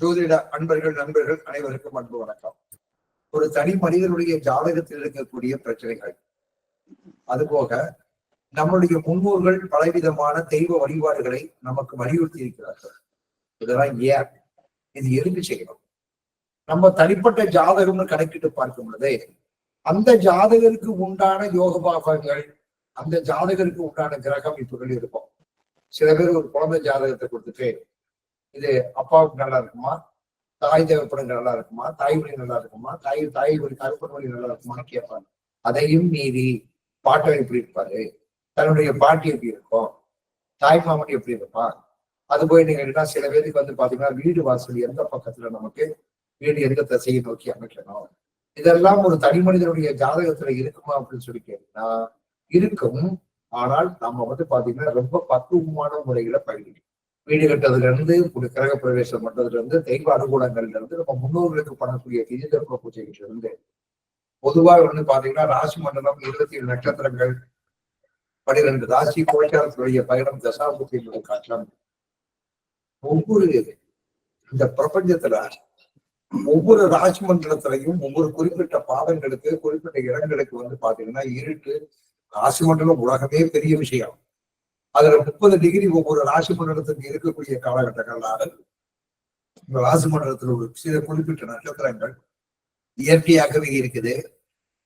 ஜோதிட அன்பர்கள் நண்பர்கள் அனைவருக்கும் அன்பு வணக்கம். ஒரு தனி மனிதனுடைய ஜாதகத்தில் இருக்கக்கூடிய பிரச்சனைகள். அதுபோக நம்முடைய முன்னோர்கள் பலவிதமான தெய்வ வழிபாடுகளை நமக்கு வலியுறுத்தி இருக்கிறார்கள். இதெல்லாம் ஏன்? இது எதுக்கு செய்யணும்? நம்ம தனிப்பட்ட ஜாதகம்னு கணக்கிட்டு பார்க்கும் பொழுது அந்த ஜாதகருக்கு உண்டான யோக பாகங்கள் அந்த ஜாதகருக்கு உண்டான கிரக அமைப்புகள் இருக்கும். சில பேர் ஒரு குழந்தை ஜாதகத்தை கொடுத்துட்டு இது அப்பாவுக்கு நல்லா இருக்குமா? தாய் தேவைப்படங்கள் நல்லா இருக்குமா? தாய் வழி நல்லா இருக்குமா? தாய் தாய் வழி கருப்பன் வழி நல்லா இருக்குமான்னு கேட்பாங்க அதையும் மீறி பாட்டம் எப்படி இருப்பாரு? தன்னுடைய பாட்டி எப்படி இருக்கும்? தாய் மாமன் எப்படி இருப்பான் அது போய் நீங்க என்ன சில பேருக்கு வந்து பாத்தீங்கன்னா வீடு வாசல் எந்த பக்கத்துல நமக்கு வீடு எந்த திசையை நோக்கி அமைக்கணும்? இதெல்லாம் ஒரு தனி மனிதனுடைய ஜாதகத்துல இருக்குமா அப்படின்னு சொல்லி கேட்டீங்கன்னா இருக்கும். ஆனால் நம்ம வந்து பாத்தீங்கன்னா ரொம்ப பக்குவமான முறைகளை பழகிடும் வீடு கட்டுறதுல இருந்து ஒரு கிரக பிரவேசம் பண்றதுல இருந்து தெய்வ அனுகூலங்கள்ல இருந்து நம்ம முன்னோர்களுக்கு பண்ணக்கூடிய திதிதர்ப்ப பூஜைகிட்ட இருந்து பொதுவாக வந்து பாத்தீங்கன்னா ராசி மண்டலம் இருபத்தி ஏழு நட்சத்திரங்கள் பனிரெண்டு ராசி கோச்சாரத்துடைய பயணம் தசாபுத்தியினுடைய காட்டம். ஒவ்வொரு இந்த பிரபஞ்சத்துல ஒவ்வொரு ராசி மண்டலத்திலையும் ஒவ்வொரு குறிப்பிட்ட பாதங்களுக்கு குறிப்பிட்ட இடங்களுக்கு வந்து பாத்தீங்கன்னா இருட்டு ராசி மண்டலம் உலகமே பெரிய விஷயம். அதுல முப்பது டிகிரி ஒவ்வொரு ராசி மண்டலத்துக்கு இருக்கக்கூடிய காலகட்டங்களாக இந்த ராசி மண்டலத்தில் ஒரு சில குறிப்பிட்ட நட்சத்திரங்கள் இயற்கையாகவே இருக்குது.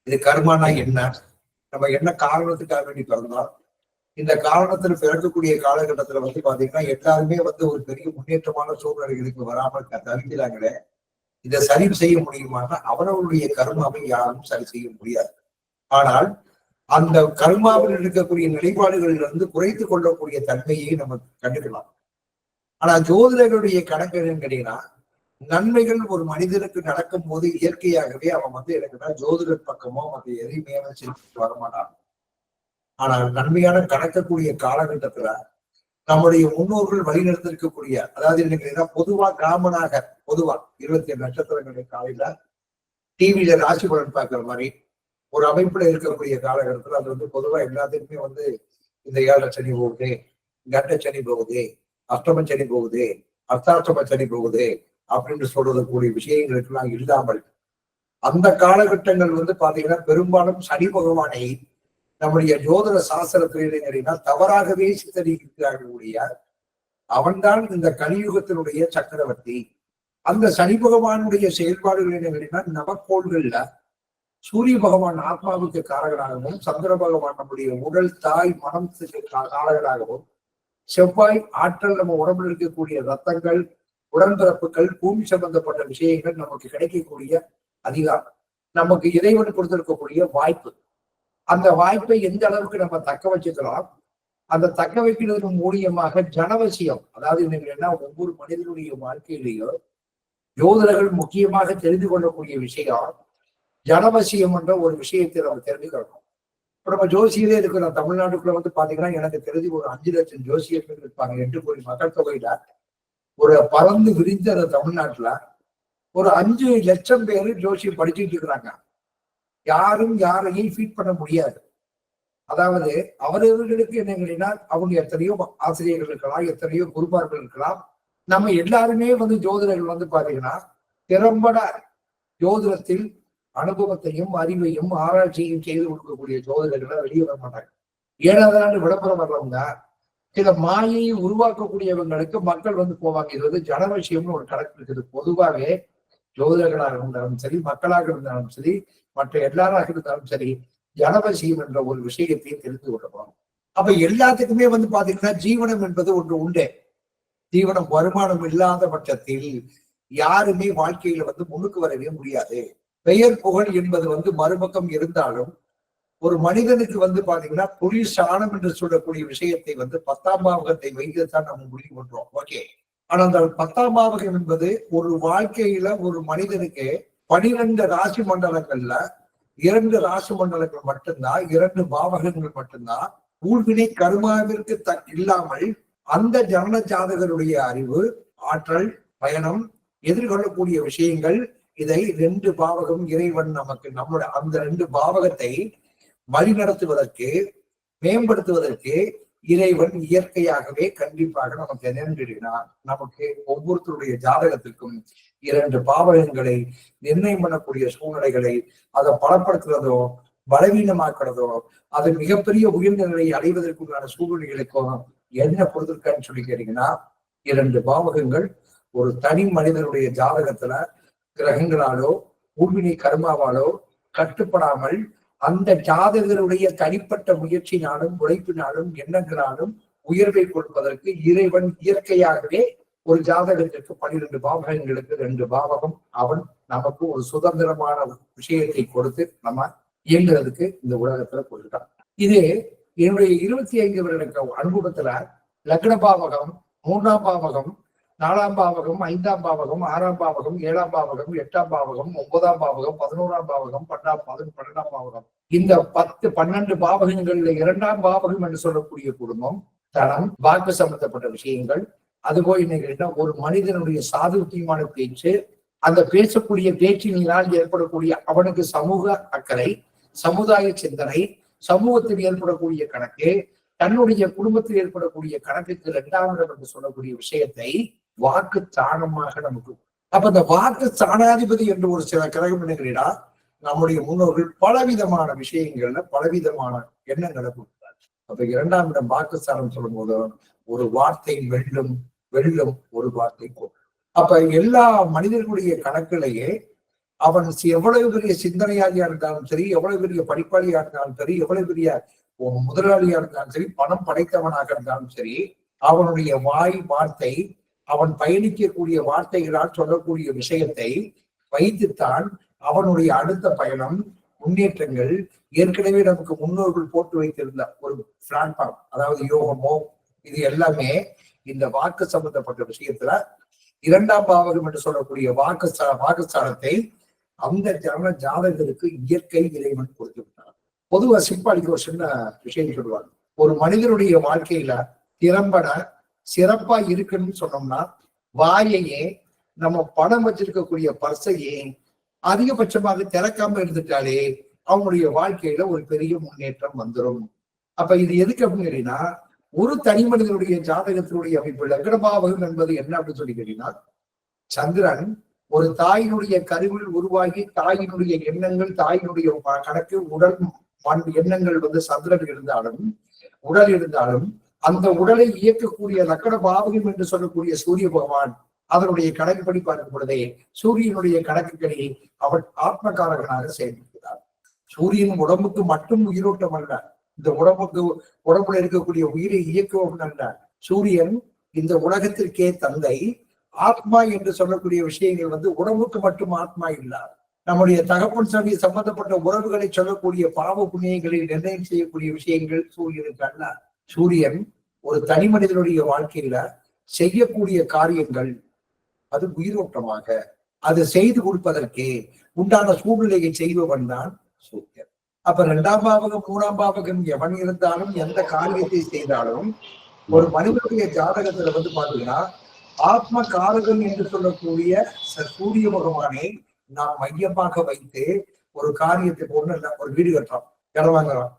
இது கர்மானா என்ன? நம்ம என்ன காரணத்துக்காக வேண்டி பிறந்தோம்? இந்த காரணத்துல பிறக்கக்கூடிய காலகட்டத்துல வந்து பாத்தீங்கன்னா எல்லாருமே வந்து ஒரு பெரிய முன்னேற்றமான சூழ்நிலைகளுக்கு வராமல் தவிக்கிறாங்களே இதை சரி செய்ய முடியுமான்னா அவரவருடைய கர்மாவை யாரும் சரி செய்ய முடியாது. ஆனால் அந்த கர்மாவில் இருக்கக்கூடிய நிலைப்பாடுகளில் இருந்து குறைத்து கொள்ளக்கூடிய தன்மையை நம்ம கண்டுக்கலாம். ஆனா ஜோதிடர்களுடைய கணக்கு என்னன்னு கேட்டீங்கன்னா நன்மைகள் ஒரு மனிதனுக்கு நடக்கும் போது இயற்கையாகவே அவன் வந்து எனக்குன்னா ஜோதிடர் பக்கமோ மற்ற எதையுமே செலுத்திட்டு வரமாட்டான் ஆனால் நன்மையான கணக்கக்கூடிய காலகட்டத்துல நம்முடைய முன்னோர்கள் வழிநடத்திருக்கக்கூடிய அதாவது என்ன பொதுவா கிராமனாக பொதுவா இருபத்தி ஏழு நட்சத்திரங்களுடைய காலையில டிவியில ராசி பலன் பார்க்கிற மாதிரி ஒரு அமைப்புல இருக்கக்கூடிய காலகட்டத்துல அது வந்து பொதுவா எல்லாத்துக்குமே வந்து இந்த ஏழரை சனி போகுது கண்ட சனி போகுது அஷ்டம சனி போகுது அர்த்தாஷ்டம சனி போகுது அப்படின்னு சொல்றது கூடிய விஷயங்களுக்கெல்லாம் இல்லாமல் அந்த காலகட்டங்கள் வந்து பாத்தீங்கன்னா பெரும்பாலும் சனி பகவானை நம்முடைய ஜோதிட சாஸ்திரத்தினா தவறாகவே சித்தரிக்கிறார்களுடைய அவன்தான் இந்த கலியுகத்தினுடைய சக்கரவர்த்தி. அந்த சனி பகவானுடைய செயல்பாடுகள் என்ன நமக்கோள்கள்ல சூரிய பகவான் ஆத்மாவுக்கு காரகனாகவும் சந்திர பகவான் நம்முடைய உடல் தாய் மனத்துக்கு காரகனாகவும் செவ்வாய் ஆற்றல் நம்ம உடம்புல இருக்கக்கூடிய ரத்தங்கள் உடன்பிறப்புகள் பூமி சம்பந்தப்பட்ட விஷயங்கள் நமக்கு கிடைக்கக்கூடிய அதிகாரம். நமக்கு இறைவன் கொடுத்திருக்கக்கூடிய வாய்ப்பு. அந்த வாய்ப்பை எந்த அளவுக்கு நம்ம தக்க வச்சுக்கலாம் அந்த தக்க வைக்கிறது மூலியமாக ஜனவசியம் அதாவது இன்னைக்கு என்ன ஒவ்வொரு மனிதனுடைய வாழ்க்கையிலேயோ ஜோதிடர்கள் முக்கியமாக தெரிந்து கொள்ளக்கூடிய விஷயம் ஜனவசியம் என்ற ஒரு விஷயத்தை நம்ம தெரிஞ்சுக்கணும். இப்ப நம்ம ஜோசியரே இருக்கிற தமிழ்நாட்டுக்குள்ள வந்து பாத்தீங்கன்னா எனக்கு தெரிஞ்சு ஒரு அஞ்சு லட்சம் ஜோசியர்கள் இருப்பாங்க. எட்டு கோடி மக்கள் தொகையில. ஒரு பறந்து விரிந்த அந்த தமிழ்நாட்டுல ஒரு அஞ்சு லட்சம் பேரு ஜோசியம் படிச்சுட்டு இருக்கிறாங்க. யாரும் யாரையும் ஃபீட் பண்ண முடியாது. அதாவது அவரவர்களுக்கு என்ன கேட்டீங்கன்னா அவங்க எத்தனையோ ஆசிரியர்கள் இருக்கலாம் எத்தனையோ குருமார்கள் இருக்கலாம். நம்ம எல்லாருமே வந்து ஜோதிடர்கள் வந்து பாத்தீங்கன்னா திறம்பட ஜோதிடத்தில் அனுபவத்தையும் அறிவையும் ஆராய்ச்சியும் செய்து கொடுக்கக்கூடிய ஜோதிடர்களை வெளியே வர மாட்டாங்க. ஏழாவது ஆண்டு விளம்பரம் வர்றவங்க சில மாயையை உருவாக்கக்கூடியவங்களுக்கு மக்கள் வந்து போவாங்க. இது வந்து ஜனவசியம்னு ஒரு கணக்கு இருக்குது. பொதுவாகவே ஜோதிடர்களாக இருந்தாலும் சரி மக்களாக இருந்தாலும் சரி மற்ற எல்லாராக இருந்தாலும் சரி ஜனவசியம் என்ற ஒரு விஷயத்தையும் தெரிந்து கொள்ளணும் அப்ப எல்லாத்துக்குமே வந்து பாத்தீங்கன்னா ஜீவனம் என்பது ஒன்று உண்டு. ஜீவனம் வருமானம் இல்லாத பட்சத்தில் யாருமே வாழ்க்கையில வந்து முன்னுக்கு வரவே முடியாது. பெயர் புகழ் என்பது வந்து மறுபக்கம் இருந்தாலும் ஒரு மனிதனுக்கு வந்து பாத்தீங்கன்னா புலி சாணம் என்று சொல்லக்கூடிய விஷயத்தை வந்து பத்தாம் பாவகத்தை வைத்துத்தான் நம்ம முடிவு பண்றோம். ஓகே ஆனா அந்த பத்தாம் பாவகம் என்பது ஒரு வாழ்க்கையில ஒரு மனிதனுக்கு பனிரெண்டு ராசி மண்டலங்கள்ல இரண்டு ராசி மண்டலங்கள் மட்டும்தான் இரண்டு பாவகங்கள் மட்டும்தான் ஊழ்வினை கருமாவிற்கு த இல்லாமல் அந்த ஜனன ஜாதகருடைய அறிவு ஆற்றல் பயணம் எதிர்கொள்ளக்கூடிய விஷயங்கள் இதை ரெண்டு பாவகம் இறைவன் நமக்கு நம்முடைய அந்த ரெண்டு பாவகத்தை வழிநடத்துவதற்கு மேம்படுத்துவதற்கு இறைவன் இயற்கையாகவே கண்டிப்பாக நமக்கு என்னன்னா நமக்கு ஒவ்வொருத்தருடைய ஜாதகத்திற்கும் இரண்டு பாவகங்களை நிர்ணயம் பண்ணக்கூடிய சூழ்நிலைகளை அதை பலப்படுத்துறதோ பலவீனமாக்குறதோ அது மிகப்பெரிய உயர்ந்த நிலையை அடைவதற்குண்டான சூழ்நிலைகளுக்கும் என்ன பொறுத்திருக்கான்னு சொல்லி கேட்டீங்கன்னா இரண்டு பாவகங்கள் ஒரு தனி மனிதனுடைய ஜாதகத்துல கிரகங்களாலோ ஊர்வினை கர்மாவாலோ கட்டுப்படாமல் அந்த ஜாதகருடைய தனிப்பட்ட முயற்சினாலும் உழைப்பினாலும் எண்ணங்களாலும் உயர்வை கொடுப்பதற்கு இறைவன் இயற்கையாகவே ஒரு ஜாதகத்திற்கு பன்னிரண்டு பாவகங்களுக்கு ரெண்டு பாவகம். அவன் நமக்கு ஒரு சுதந்திரமான விஷயத்தை கொடுத்து நம்ம இயங்குறதுக்கு இந்த உலகத்துல கொடுத்தான் இது என்னுடைய இருபத்தி ஐந்து வருட அனுபவத்துல லக்ன பாவகம் மூன்றாம் பாவகம் நாலாம் பாவகம் ஐந்தாம் பாவகம் ஆறாம் பாவகம் ஏழாம் பாவகம் எட்டாம் பாவகம் ஒன்பதாம் பாவகம் பதினோராம் பாவகம் பன்னாம் பாவகம் பன்னெண்டாம் பாவகம். இந்த பத்து பன்னெண்டு பாவகங்கள்ல இரண்டாம் பாவகம் என்று சொல்லக்கூடிய குடும்பம் தனம் வாக்கு சம்பந்தப்பட்ட விஷயங்கள் அதுபோல் என்ன ஒரு மனிதனுடைய சாதுத்தியமான பேச்சு அந்த பேசக்கூடிய பேச்சினால் ஏற்படக்கூடிய அவனுக்கு சமூக அக்கறை சமுதாய சிந்தனை சமூகத்தில் ஏற்படக்கூடிய கணக்கு தன்னுடைய குடும்பத்தில் ஏற்படக்கூடிய கணக்குக்கு இரண்டாம் இடம் என்று சொல்லக்கூடிய விஷயத்தை வாக்கு தானமாக நமக்கு. அப்ப இந்த வாக்கு தானாதிபதி என்று ஒரு சில கிரகம் என்னங்கிறீடா நம்முடைய முன்னோர்கள் பலவிதமான விஷயங்கள்ல பலவிதமான எண்ணங்களை கொடுத்தார் அப்ப இரண்டாம் இடம் வாக்குஸ்தானம் சொல்லும் போது ஒரு வார்த்தை வெல்லும் வெல்லும் ஒரு வார்த்தை கொள்ளும் அப்ப எல்லா மனிதர்களுடைய கணக்கிலேயே அவன் எவ்வளவு பெரிய சிந்தனையாளியா இருந்தாலும் சரி எவ்வளவு பெரிய படிப்பாளியா இருந்தாலும் சரி எவ்வளவு பெரிய முதலாளியா இருந்தாலும் சரி பணம் படைத்தவனாக இருந்தாலும் சரி அவனுடைய வாய் வார்த்தை அவன் பயணிக்கக்கூடிய வார்த்தைகளால் சொல்லக்கூடிய விஷயத்தை வைத்துத்தான் அவனுடைய அடுத்த பயணம் முன்னேற்றங்கள். ஏற்கனவே நமக்கு முன்னோர்கள் போட்டு வைத்திருந்த ஒரு பிளாட்ஃபார்ம் அதாவது யோகமோ இது எல்லாமே இந்த வாக்கு சம்பந்தப்பட்ட விஷயத்துல இரண்டாம் பாவகம் என்று சொல்லக்கூடிய வாக்கு வாக்குஸ்தானத்தை அந்த ஜன ஜாதகருக்கு இயற்கை இறைவன் கொடுத்து விட்டார் பொதுவா சிம்பாலிக்கு ஒரு சின்ன விஷயம் சொல்லுவாங்க. ஒரு மனிதனுடைய வாழ்க்கையில திறம்பட சிறப்பா இருக்குன்னு சொன்னோம்னா வாயையே நம்ம பணம் வச்சிருக்கக்கூடிய பர்சையே அதிகபட்சமாக திறக்காம இருந்துட்டாலே அவங்களுடைய வாழ்க்கையில ஒரு பெரிய முன்னேற்றம் வந்துடும் அப்ப இது எதுக்கு அப்படின்னு கேட்டீங்கன்னா ஒரு தனி மனிதனுடைய ஜாதகத்தினுடைய அமைப்பு லக்னபாவகம் என்பது என்ன அப்படின்னு சொல்லி கேட்டீங்கன்னா சந்திரன் ஒரு தாயினுடைய கருவில் உருவாகி தாயினுடைய எண்ணங்கள் தாயினுடைய கணக்கு உடல் எண்ணங்கள் வந்து சந்திரன் இருந்தாலும் உடல் இருந்தாலும் அந்த உடலை இயக்கக்கூடிய லக்கண பாவகம் என்று சொல்லக்கூடிய சூரிய பகவான் அதனுடைய கணக்குப்படி பார்க்கும் பொழுதே சூரியனுடைய கணக்குகளை அவர் ஆத்மகாரகனாக செயல்படுகிறார். சூரியன் உடம்புக்கு மட்டும் உயிரோட்டம் அல்ல இந்த உடம்புக்கு உடம்புல இருக்கக்கூடிய உயிரை இயக்குவன் அல்ல. சூரியன் இந்த உலகத்திற்கே தந்தை ஆத்மா என்று சொல்லக்கூடிய விஷயங்கள் வந்து உடம்புக்கு மட்டும் ஆத்மா இல்லாது நம்முடைய தகப்பன் சமி சம்பந்தப்பட்ட உறவுகளை சொல்லக்கூடிய பாவ புண்ணியங்களை நிர்ணயம் செய்யக்கூடிய விஷயங்கள் சூரியனுக்கு அல்ல. சூரியன் ஒரு தனி மனிதனுடைய வாழ்க்கையில செய்யக்கூடிய காரியங்கள் அது உயிரோட்டமாக அது செய்து கொடுப்பதற்கே உண்டான சூழ்நிலையை செய்பவன் தான் சூரியன். அப்ப இரண்டாம் பாவகம் மூணாம் பாவகம் எவன் இருந்தாலும் எந்த காரியத்தை செய்தாலும் ஒரு மனிதனுடைய ஜாதகத்துல வந்து பாத்தீங்கன்னா ஆத்ம காரகன் என்று சொல்லக்கூடிய சூரிய பகவானை நாம் மையமாக வைத்து ஒரு காரியத்துக்கு ஒண்ணு இல்லை ஒரு வீடு கட்டுறோம். இடம் வாங்குறோம்.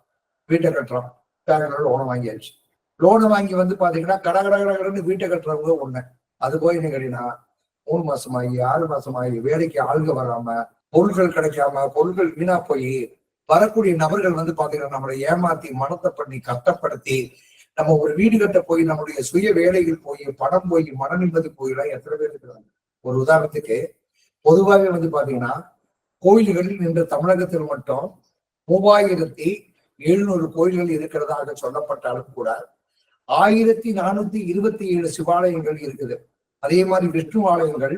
வீட்டை கட்டுறோம். பேங்க்ல லோனை வாங்கியாச்சு. லோனை வாங்கி வந்து பாத்தீங்கன்னா கட கட கடன்னு வீட்டை கட்டுறவங்க ஒண்ணு. அது போய் என்ன கேட்டீங்கன்னா மூணு மாசம் ஆகி ஆறு மாசம் ஆகி வேலைக்கு ஆளுங்க வராம பொருட்கள் கிடைக்காம பொருட்கள் வீணா போய் வரக்கூடிய நபர்கள் வந்து பாத்தீங்கன்னா நம்மளை ஏமாத்தி மனத்தை பண்ணி கஷ்டப்படுத்தி நம்ம ஒரு வீடு கட்ட போய் நம்முடைய சுய வேலைகள் போய் பணம் போய் மன நிம்மதி போயெல்லாம் எத்தனை பேர் இருக்கிறாங்க? ஒரு உதாரணத்துக்கு பொதுவாகவே வந்து பாத்தீங்கன்னா கோயில்களில் இன்று தமிழகத்தில் மட்டும் மூவாயிரத்தி எழுநூறு கோயில்கள் இருக்கிறதாக சொல்லப்பட்டாலும் கூட ஆயிரத்தி நானூத்தி இருபத்தி ஏழு சிவாலயங்கள் இருக்குது. அதே மாதிரி விஷ்ணு ஆலயங்கள்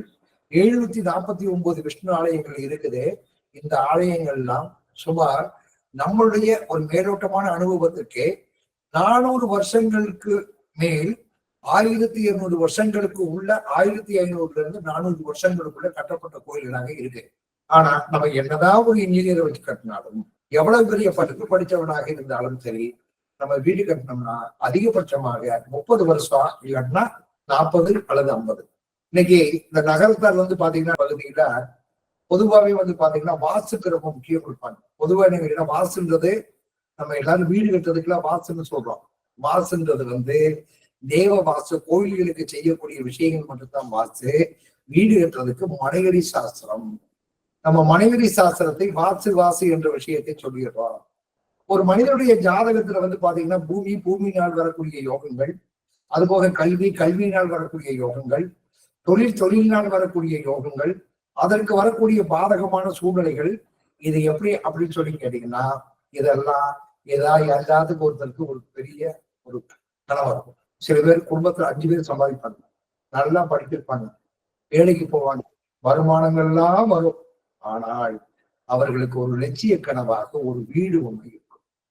எழுநூத்தி நாற்பத்தி ஒன்பது விஷ்ணு ஆலயங்கள் இருக்குது. இந்த ஆலயங்கள்லாம் சுமார் நம்மளுடைய ஒரு மேலோட்டமான அனுபவத்துக்கு நானூறு வருஷங்களுக்கு மேல் ஆயிரத்தி இருநூறு வருஷங்களுக்கு உள்ள ஆயிரத்தி ஐநூறுல இருந்து நானூறு வருஷங்களுக்குள்ள கட்டப்பட்ட கோயில்களாக இருக்கு. ஆனா நம்ம என்னதான் ஒரு இன்ஜினியரை வச்சு கட்டினாலும் எவ்வளவு பெரிய படிப்பு படித்தவனாக இருந்தாலும் சரி நம்ம வீடு கட்டினோம்னா அதிகபட்சமாக முப்பது வருஷம் இல்லைன்னா நாற்பது அல்லது ஐம்பது. இன்னைக்கு இந்த நகரத்தார் வந்து பாத்தீங்கன்னா பகுதியில பொதுவாகவே வந்து பாத்தீங்கன்னா வாசுக்கு ரொம்ப முக்கியம் கொடுப்பாங்க. பொதுவாக என்ன வாசுன்றது நம்ம எல்லாரும் வீடு கட்டுறதுக்குலாம் வாசுன்னு சொல்றோம். வாசுன்றது வந்து தேவ வாசு கோயில்களுக்கு செய்யக்கூடிய விஷயங்கள் மட்டும்தான் வாசு. வீடு கட்டுறதுக்கு மனைவரி சாஸ்திரம். நம்ம மனைவரி சாஸ்திரத்தை வாசு வாசு என்ற விஷயத்தை சொல்லிடுறோம். ஒரு மனிதனுடைய ஜாதகத்துல வந்து பாத்தீங்கன்னா பூமி பூமியினால் வரக்கூடிய யோகங்கள் அதுபோக கல்வி கல்வியினால் வரக்கூடிய யோகங்கள் தொழில் தொழிலினால் வரக்கூடிய யோகங்கள் அதற்கு வரக்கூடிய பாதகமான சூழ்நிலைகள் இது எப்படி அப்படின்னு சொல்லி கேட்டீங்கன்னா இதெல்லாம் ஏதாவது எல்லாத்துக்கும் ஒருத்தருக்கு ஒரு பெரிய ஒரு கனவு இருக்கும் சில பேர் குடும்பத்துல அஞ்சு பேர் சம்பாதிப்பாங்க. நல்லா படிச்சிருப்பாங்க. வேலைக்கு போவாங்க. வருமானங்கள்லாம் வரும். ஆனால் அவர்களுக்கு ஒரு லட்சிய கனவாக ஒரு வீடு ஒன்று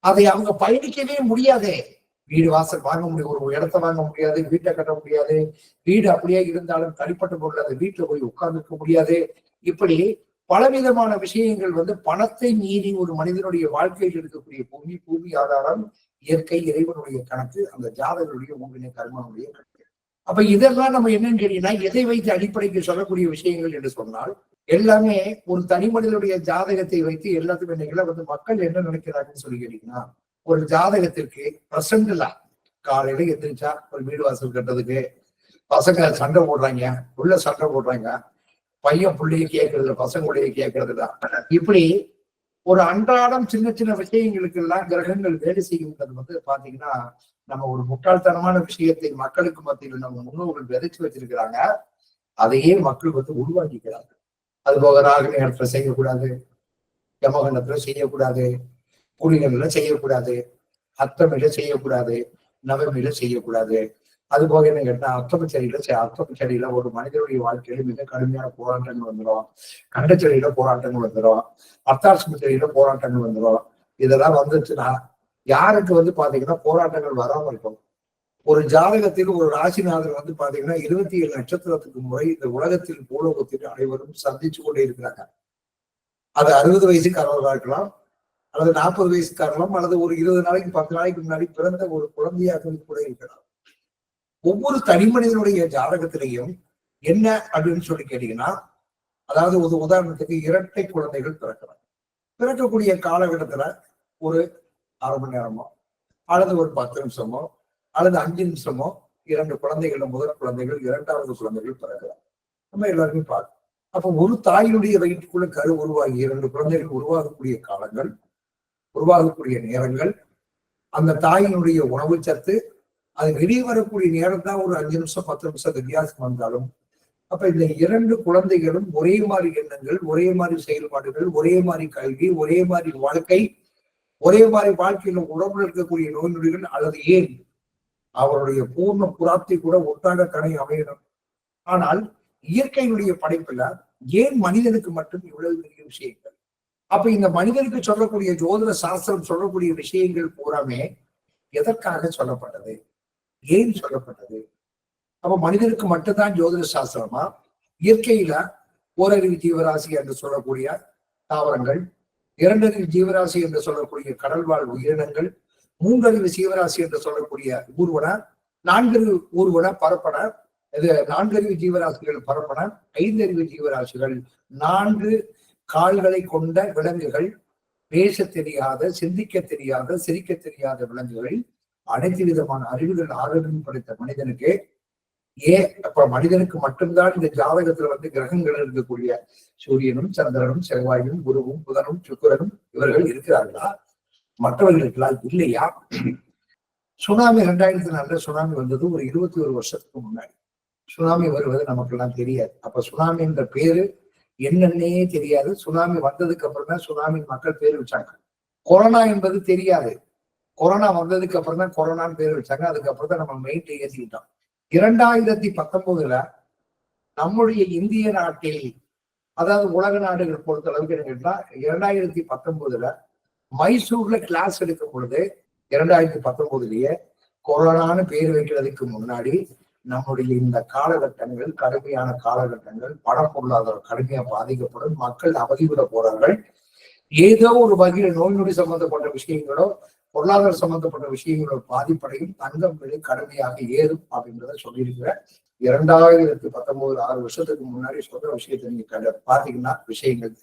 அதை அவங்க பயணிக்கவே முடியாதே. வீடு வாசல் வாங்க முடியும் ஒரு இடத்த வாங்க முடியாது வீட்டை கட்ட முடியாது வீடு அப்படியே இருந்தாலும் தனிப்பட்ட பொருள் அந்த வீட்டுல போய் உட்கார்ந்துக்க முடியாது. இப்படி பலவிதமான விஷயங்கள் வந்து பணத்தை மீறி ஒரு மனிதனுடைய வாழ்க்கையில் இருக்கக்கூடிய பூமி பூமி ஆதாரம் இயற்கை இறைவனுடைய கணக்கு அந்த ஜாதகனுடைய உங்களுடைய கர்மனுடைய கணக்கு. அப்ப இதெல்லாம் நம்ம என்னன்னு கேட்டீங்கன்னா எதை வைத்து அடிப்படைக்கு சொல்லக்கூடிய விஷயங்கள் என்று சொன்னால் எல்லாமே ஒரு தனி மனிதனுடைய ஜாதகத்தை வைத்து எல்லாத்துக்கும் இன்னைக்குல வந்து மக்கள் என்ன நினைக்கிறாங்கன்னு சொல்லி கேட்டீங்கன்னா ஒரு ஜாதகத்திற்கு பிரசண்டலா காலையில எந்திரிச்சா ஒரு வீடு வாசல் கட்டுறதுக்கு பசங்க சண்டை போடுறாங்க உள்ள சண்டை போடுறாங்க பையன் பிள்ளைய கேட்கறதுல பசங்களுடைய கேட்கறது தான் இப்படி ஒரு அன்றாடம் சின்ன சின்ன விஷயங்களுக்கு எல்லாம் கிரகங்கள் வேலை செய்யுங்கிறது வந்து பாத்தீங்கன்னா நம்ம ஒரு முட்டாள்தனமான விஷயத்தை மக்களுக்கு மத்தியில் நம்ம முன்னோர்கள் விதைச்சு வச்சிருக்கிறாங்க அதையே மக்கள் வந்து உருவாக்கிக்கிறாங்க. அது போக ராகு நேரத்துல செய்யக்கூடாது யமகண்டத்துல செய்யக்கூடாது குடிகள்ல செய்யக்கூடாது அத்தமில செய்யக்கூடாது நவமில செய்யக்கூடாது. அது போக என்ன கேட்டா அத்தம செடியில செடியில ஒரு மனிதனுடைய வாழ்க்கையில மிக கடுமையான போராட்டங்கள் வந்துடும் கண்ட போராட்டங்கள் வந்துடும் அர்த்தாசம போராட்டங்கள் வந்துடும் இதெல்லாம் வந்துச்சுன்னா யாருக்கு வந்து பாத்தீங்கன்னா போராட்டங்கள் வராம இருக்கும்? ஒரு ஜாதகத்தில் ஒரு ராசிநாதர் வந்து பாத்தீங்கன்னா இருபத்தி ஏழு நட்சத்திரத்துக்கு முறை இந்த உலகத்தில் பூலோகத்தில் அனைவரும் சந்திச்சு கொண்டே இருக்கிறாங்க. அது அறுபது வயசுக்காரர்களா இருக்கலாம் அல்லது நாற்பது வயசுக்காரலாம் அல்லது ஒரு இருபது நாளைக்கு பத்து நாளைக்கு முன்னாடி பிறந்த ஒரு குழந்தையாக கூட இருக்கலாம். ஒவ்வொரு தனி மனிதனுடைய ஜாதகத்திலையும் என்ன அப்படின்னு சொல்லி கேட்டீங்கன்னா அதாவது ஒரு உதாரணத்துக்கு இரட்டை குழந்தைகள் பிறக்கிறாங்க பிறக்கக்கூடிய காலகட்டத்துல ஒரு அரை மணி நேரமோ அல்லது ஒரு பத்து நிமிஷமோ அல்லது அஞ்சு நிமிஷமோ இரண்டு குழந்தைகள் முதல் குழந்தைகள் இரண்டாவது குழந்தைகள் பிறக்கிறாங்க நம்ம எல்லாருமே பார்க்கணும். அப்ப ஒரு தாயினுடைய வயிற்றுக்குள்ள கரு உருவாகி இரண்டு குழந்தைகள் உருவாகக்கூடிய காலங்கள் உருவாகக்கூடிய நேரங்கள் அந்த தாயினுடைய உணவு சத்து அது வெளியே வரக்கூடிய நேரம் தான் ஒரு அஞ்சு நிமிஷம் பத்து நிமிஷம் வித்தியாசம் வந்தாலும் அப்ப இந்த இரண்டு குழந்தைகளும் ஒரே மாதிரி எண்ணங்கள் ஒரே மாதிரி செயல்பாடுகள் ஒரே மாதிரி கல்வி ஒரே மாதிரி வாழ்க்கை ஒரே மாதிரி வாழ்க்கையில உடம்புல இருக்கக்கூடிய நோய் நொடிகள் அல்லது ஏன் அவருடைய பூர்ண புறாப்தி கூட ஒட்டாக கணை அமையணும். ஆனால் இயற்கையினுடைய படைப்புல ஏன் மனிதனுக்கு மட்டும் இவ்வளவு பெரிய விஷயங்கள்? அப்ப இந்த மனிதனுக்கு சொல்லக்கூடிய ஜோதிட சாஸ்திரம் சொல்லக்கூடிய விஷயங்கள் பூராமே எதற்காக சொல்லப்பட்டது? ஏன் சொல்லப்பட்டது? அப்ப மனிதனுக்கு மட்டும்தான் ஜோதிட சாஸ்திரமா? இயற்கையில ஓரறிவு ஜீவராசி என்று சொல்லக்கூடிய தாவரங்கள் இரண்டறிவு ஜீவராசி என்று சொல்லக்கூடிய கடல்வாழ் உயிரினங்கள் மூன்றறிவு ஜீவராசி என்று சொல்லக்கூடிய ஊர்வன நான்கறிவு ஊர்வன பரப்பன இது நான்கறிவு ஜீவராசிகள் பரப்பன ஐந்தறிவு ஜீவராசிகள் நான்கு கால்களை கொண்ட விலங்குகள் பேச தெரியாத சிந்திக்க தெரியாத சிரிக்க தெரியாத விலங்குகள் அனைத்து விதமான அறிவுகள் ஆரோக்கியம் படைத்த மனிதனுக்கு ஏன்? அப்ப மனிதனுக்கு மட்டும்தான் இந்த ஜாதகத்துல வந்து கிரகங்கள் இருக்கக்கூடிய சூரியனும் சந்திரனும் செவ்வாயும் குருவும் புதனும் சுக்கரனும் இவர்கள் இருக்கிறார்களா? மற்றவர்களுக்கெல்லாம் இல்லையா? சுனாமி ரெண்டாயிரத்தி நாலுல சுனாமி வந்தது ஒரு இருபத்தி ஒரு வருஷத்துக்கு முன்னாடி. சுனாமி வருவது நமக்கு எல்லாம் தெரியாது. அப்ப சுனாமி என்ற பேரு என்னன்னே தெரியாது. சுனாமி வந்ததுக்கு அப்புறம் தான் சுனாமி மக்கள் பேர் வச்சாங்க. கொரோனா என்பது தெரியாது. கொரோனா வந்ததுக்கு அப்புறம் தான் கொரோனான்னு பேர் வச்சாங்க. அதுக்கப்புறம் தான் நம்ம மெயின் ஏற்றிக்கிட்டோம் இரண்டாயிரத்தி பத்தொன்பதுல நம்முடைய இந்திய நாட்டில் அதாவது உலக நாடுகள் பொறுத்த அளவுக்கு கேட்டா இரண்டாயிரத்தி பத்தொன்பதுல மைசூர்ல கிளாஸ் எடுக்கும் பொழுது இரண்டாயிரத்தி பத்தொன்பதுலயே கொரோனான்னு பேர் வைக்கிறதுக்கு முன்னாடி நம்முடைய இந்த காலகட்டங்கள் கடுமையான காலகட்டங்கள் பண பொருளாதாரம் கடுமையா பாதிக்கப்படும் மக்கள் அவதிவிட போறார்கள். ஏதோ ஒரு வகையில் நோய் நொடி சம்பந்தப்பட்ட விஷயங்களோ பொருளாதார சம்பந்தப்பட்ட விஷயங்களோட பாதிப்படையும் தங்கம் விலை கடுமையாக ஏறும் அப்படின்றத சொல்லியிருக்கிற இரண்டாயிரத்தி பத்தொன்பது ஆறு வருஷத்துக்கு முன்னாடி சொல்ற விஷயத்தை நீங்க கண்ட பாத்தீங்கன்னா விஷயங்கள்.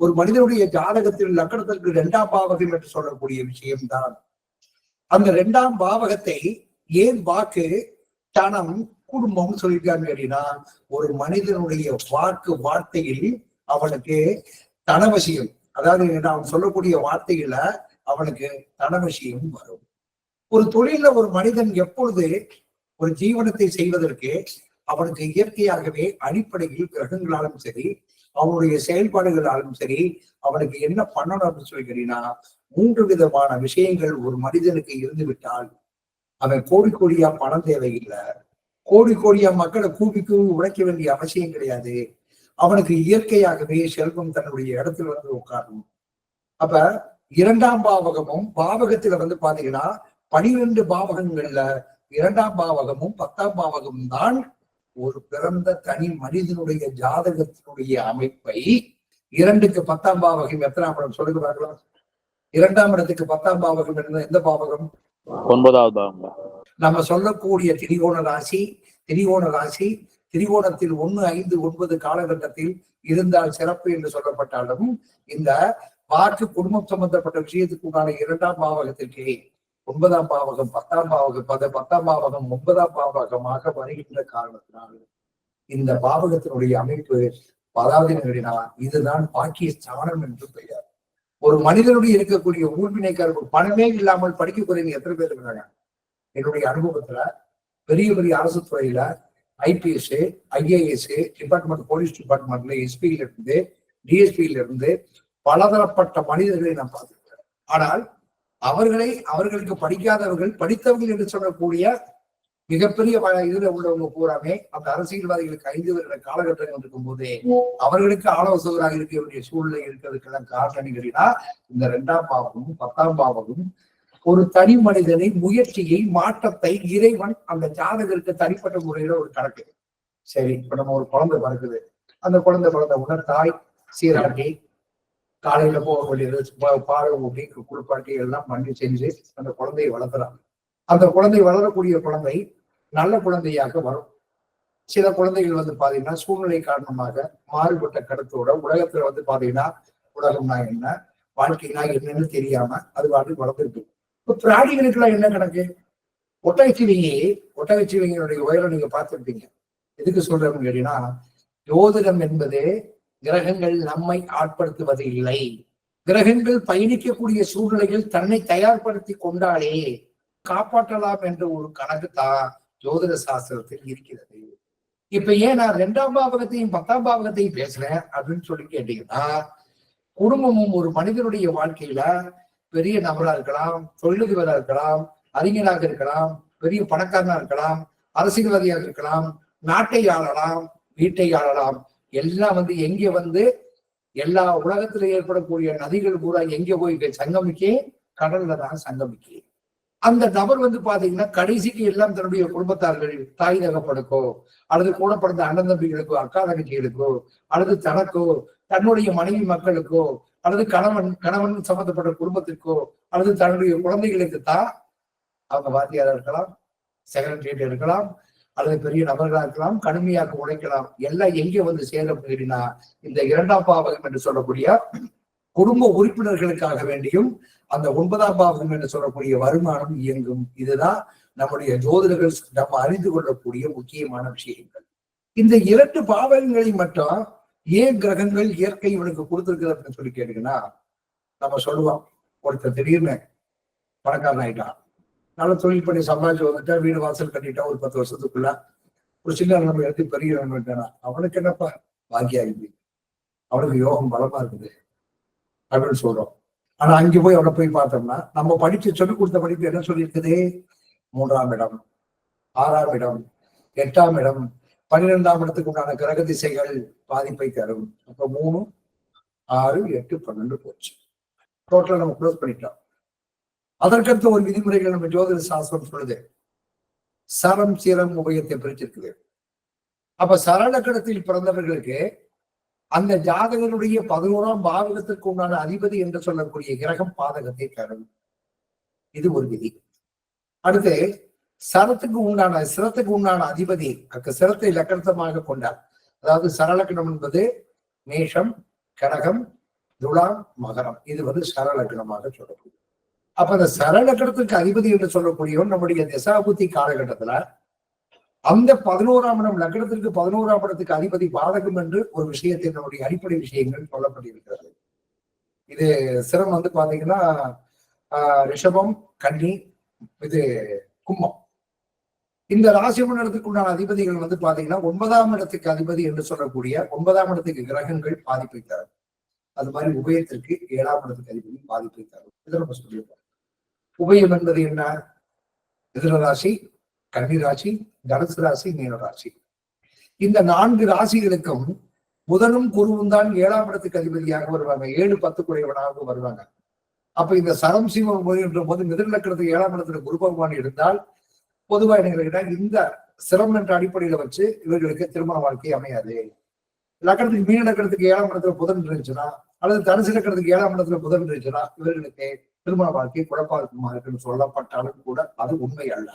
ஒரு மனிதனுடைய ஜாதகத்தில் லக்கணத்திற்கு இரண்டாம் பாவகம் என்று சொல்லக்கூடிய விஷயம்தான். அந்த இரண்டாம் பாவகத்தை ஏன் வாக்கு தனம் குடும்பம் சொல்லிட்டாங்க அப்படின்னா ஒரு மனிதனுடைய வாக்கு வார்த்தையில் அவனுக்கு தனவசியம். அதாவது நாம் சொல்லக்கூடிய வார்த்தையில அவனுக்கு தனவசியம் வரும். ஒரு தொழில ஒரு மனிதன் எப்பொழுது ஒரு ஜீவனத்தை செய்வதற்கு அவனுக்கு இயற்கையாகவே அடிப்படையில் கிரகங்களாலும் சரி அவனுடைய செயல்பாடுகளாலும் சரி அவனுக்கு என்ன பண்ணணும் அப்படின்னு சொல்லிக்கிறீங்கன்னா மூன்று விதமான விஷயங்கள் ஒரு மனிதனுக்கு இருந்து விட்டால் அவன் கோடி கோடியா பணம் தேவையில்லை. கோடி கோடியா மக்களை கூப்பி கூவி உழைக்க வேண்டிய அவசியம் கிடையாது. அவனுக்கு இயற்கையாகவே செல்வம் தன்னுடைய இடத்துல வந்து உட்காரணும். அப்ப இரண்டாம் பாவகமும் பாவகத்துல வந்து பாத்தீங்கன்னா பனிரெண்டு பாவகங்கள்ல இரண்டாம் பாவகமும் பத்தாம் பாவகமும் தான் ஒரு பிறந்த தனி மனிதனுடைய ஜாதகத்தினுடைய அமைப்பை இரண்டுக்கு பத்தாம் பாவகம் எத்தனாம் இடம் சொல்லுங்க பார்க்கலாம். இரண்டாம் இடத்துக்கு பத்தாம் பாவகம் என்ன? எந்த பாவகம்? ஒன்பதாவது பாவங்க நம்ம சொல்லக்கூடிய திரிகோண ராசி திரிகோண ராசி திரிகோணத்தில் ஒண்ணு ஐந்து ஒன்பது காலகட்டத்தில் இருந்தால் சிறப்பு என்று சொல்லப்பட்டாலும் இந்த பார்த்து குடும்பம் சம்பந்தப்பட்ட விஷயத்துக்கு உண்டான இரண்டாம் பாவகத்திற்கு ஒன்பதாம் பாவகம் பத்தாம் பாவகம் பத பத்தாம் பாவகம் ஒன்பதாம் பாவகமாக வருகின்ற காரணத்தினால் இந்த பாவகத்தினுடைய அமைப்பு அதாவது என்னன்னா இதுதான் பாக்கிய ஸ்தானம் என்று பெயர். ஒரு மனிதனுடைய இருக்கக்கூடிய ஊழ்வினை கருப்பு பணமே இல்லாமல் படிக்கக்கூடிய எத்தனை பேர் இருக்கிறாங்க என்னுடைய அனுபவத்துல பெரிய பெரிய அரசு துறையில ஐபிஎஸ் ஐஏஎஸ் டிபார்ட்மெண்ட் போலீஸ் டிபார்ட்மெண்ட்ல எஸ்பியில இருந்து டிஎஸ்பியில இருந்து பலதரப்பட்ட மனிதர்களை நான் பார்த்திருக்கிறேன். ஆனால் அவர்களை அவர்களுக்கு படிக்காதவர்கள் படித்தவர்கள் என்று சொல்லக்கூடிய மிகப்பெரிய இதுல உள்ளவங்க பூராமே அந்த அரசியல்வாதிகளுக்கு ஐந்து வருட காலகட்டங்கள் இருக்கும் போதே அவர்களுக்கு ஆலோசகராக இருக்க வேண்டிய சூழ்நிலை இருக்கிறதுக்கெல்லாம் காரணம் கேட்டீங்கன்னா இந்த இரண்டாம் பாவமும் பத்தாம் பாவமும் ஒரு தனி மனிதனை முயற்சியை மாற்றத்தை இறைவன் அந்த ஜாதகருக்கு தனிப்பட்ட முறையில ஒரு கணக்கு. சரி இப்ப நம்ம ஒரு குழந்தை பிறக்குது. அந்த குழந்தை பிறந்த உடனே தாய் சீராட்டி காலையில போக வேண்டியது பா- ஊட்டி குளிப்பாட்டி எல்லாம் பண்ணி செஞ்சு அந்த குழந்தையை வளர்த்துறாங்க. அந்த குழந்தை வளரக்கூடிய குழந்தை நல்ல குழந்தையாக வரும். சில குழந்தைகள் வந்து பாத்தீங்கன்னா சூழ்நிலை காரணமாக மாறுபட்ட கருத்தோட உலகத்துல வந்து பாத்தீங்கன்னா உலகம்னா என்ன வாழ்க்கைனா என்னன்னு தெரியாம அது வாட்டி வளர்ந்துருக்கு இப்ப பிராணிகளுக்கெல்லாம் என்ன கணக்கு? ஒட்டகச்சிவிங்கி ஒட்டகச்சிவிங்களுடைய உயரம் நீங்க பார்த்திருப்பீங்க. எதுக்கு சொல்றேன்னு கேட்டீங்கன்னா ஜோதிடம் என்பது கிரகங்கள் நம்மை ஆட்படுத்துவது இல்லை கிரகங்கள் பயணிக்கக்கூடிய சூழ்நிலையில் தன்னை தயார்படுத்தி கொண்டாலே காப்பாற்றலாம் என்ற ஒரு கணக்கு தான் ஜோதிட சாஸ்திரத்தில் இருக்கிறது. இப்ப ஏன் நான் ரெண்டாம் பாவகத்தையும் பத்தாம் பாவகத்தையும் பேசுறேன் அப்படின்னு சொல்லி கேட்டீங்கன்னா குடும்பமும் ஒரு மனிதனுடைய வாழ்க்கையில பெரிய நபரா இருக்கலாம் தொழிலதிபரா இருக்கலாம் அறிஞராக இருக்கலாம் பெரிய பணக்காரனா இருக்கலாம் அரசியல்வாதியாக இருக்கலாம் நாட்டை ஆளலாம் வீட்டை ஆளலாம் எல்லாம் வந்து எங்க வந்து எல்லா உலகத்துல ஏற்படக்கூடிய நதிகள் பூரா எங்க போய் சங்கமிக்கே கடல்ல தான் சங்கமிக்கே. அந்த நபர் வந்து பாத்தீங்கன்னா கடைசிக்கு எல்லாம் தன்னுடைய குடும்பத்தார்கள் தாய் தகப்படுக்கோ அல்லது கூட பிறந்த அண்ணன் தம்பிகளுக்கோ அக்கா தங்கச்சிகளுக்கோ அல்லது தனக்கோ தன்னுடைய மனைவி மக்களுக்கோ அல்லது கணவன் கணவன் சம்பந்தப்பட்ட குடும்பத்திற்கோ அல்லது தன்னுடைய குழந்தைகளுக்கு தான் அவங்க வாத்தியாரா இருக்கலாம் செக்ரட்டரியேட் இருக்கலாம் அல்லது பெரிய நபர்களாக இருக்கலாம் கடுமையாக உழைக்கலாம். எல்லாம் எங்கே வந்து சேரும் அப்படின்னா இந்த இரண்டாம் பாவகம் என்று சொல்லக்கூடிய குடும்ப உறுப்பினர்களுக்காக வேண்டியும் அந்த ஒன்பதாம் பாவகம் என்று சொல்லக்கூடிய வருமானம் இயங்கும். இதுதான் நம்முடைய ஜோதிடர்கள் நம்ம அறிந்து கொள்ளக்கூடிய முக்கியமான விஷயங்கள். இந்த இரண்டு பாவகங்களை மட்டும் ஏன் கிரகங்கள் இயற்கை இவனுக்கு கொடுத்திருக்குது அப்படின்னு சொல்லி கேட்டீங்கன்னா நம்ம சொல்லுவோம் ஒருத்தர் திடீர்னு பணக்காரன் ஆயிட்டான். நல்ல தொழில் பண்ணி சம்பாதிச்சு வந்துட்டா வீடு வாசல் கட்டிட்டா ஒரு பத்து வருஷத்துக்குள்ள ஒரு சின்ன நம்ம எடுத்து பெரிய வந்துட்டானா அவனுக்கு என்னப்பா? பாக்கியாகுது அவனுக்கு யோகம் பலமா இருக்குது. அப்படின்னு சொல்றோம். ஆனா அங்க போய் அவனை போய் பார்த்தோம்னா நம்ம படிச்சு சொல்லிக் கொடுத்த படிப்பு என்ன சொல்லியிருக்குது? மூன்றாம் இடம் ஆறாம் இடம் எட்டாம் இடம் பன்னிரெண்டாம் இடத்துக்கு உண்டான கிரக திசைகள் பாதிப்பை தரும். அப்ப மூணு ஆறு எட்டு பன்னெண்டு போச்சு. டோட்டலா நம்ம க்ளோஸ் பண்ணிட்டோம். அதற்கடுத்த ஒரு விதிமுறைகள் நம்ம ஜோதிட சாஸ்திரம் சொல்லுது. சரம் சீரம் உபயத்தை பிரிச்சிருக்குது. அப்ப சரளக்கடத்தில் பிறந்தவர்களுக்கு அந்த ஜாதகனுடைய பதினோராம் பாவகத்திற்கு உண்டான அதிபதி என்று சொல்லக்கூடிய கிரகம் பாதகத்தை தரும். இது ஒரு விதி. அடுத்து சரத்துக்கு உண்டான சிரத்துக்கு உண்டான அதிபதி அக்க சிரத்தை லக்கணத்தமாக கொண்டார். அதாவது சரலக்கணம் என்பது மேஷம் கடகம் துலாம் மகரம். இது வந்து சரலக்கணமாக சொல்லப்படுது அப்ப அந்த சரலக்கணத்துக்கு அதிபதி என்று சொல்லக்கூடியவன் நம்முடைய தசாபுத்தி காலகட்டத்துல அந்த பதினோராம் இடம் லக்னத்திற்கு பதினோராம் இடத்துக்கு அதிபதி பாதகம் என்று ஒரு விஷயத்தை நம்முடைய அடிப்படை விஷயங்கள் சொல்லப்பட்டிருக்கிறது. இது சிரம் வந்து பாத்தீங்கன்னா ஆஹ் ரிஷபம் கன்னி இது கும்பம். இந்த ராசி மண்டலத்துக்கு உண்டான அதிபதிகள் வந்து பாத்தீங்கன்னா ஒன்பதாம் இடத்துக்கு அதிபதி என்று சொல்லக்கூடிய ஒன்பதாம் இடத்துக்கு கிரகங்கள் பாதிப்பை தரும். அது மாதிரி உபயத்திற்கு ஏழாம் இடத்துக்கு அதிபதி பாதிப்பை தரும். இதை நம்ம சொல்லியிருக்கோம். உபயம் என்பது என்ன? மிதுன ராசி கன்னி ராசி தனுசு ராசி மீன இந்த நான்கு ராசிகளுக்கும் புதனும் குருவும் தான் ஏழாம் இடத்துக்கு அதிபதியாக வருவாங்க. ஏழு பத்து குறைவனாக வருவாங்க. அப்ப இந்த சரம் சிவம் என்ற போது மிதநக்கரத்துக்கு ஏழாம் இடத்துல குரு பகவான் இருந்தால் பொதுவா என்ன இந்த சிரம் என்ற அடிப்படையில வச்சு இவர்களுக்கு திருமண வாழ்க்கை அமையாது. லக்கணத்துக்கு மீன் லக்கணத்துக்கு ஏழாம் இடத்துல புதன் இருந்துச்சுன்னா அல்லது தனுசு லக்கணத்துக்கு ஏழாம் இடத்துல புதன் இருந்துச்சுன்னா இவர்களுக்கு திருமண வாழ்க்கை குழப்பமா இருக்குன்னு சொல்லப்பட்டாலும் கூட அது உண்மை அல்ல.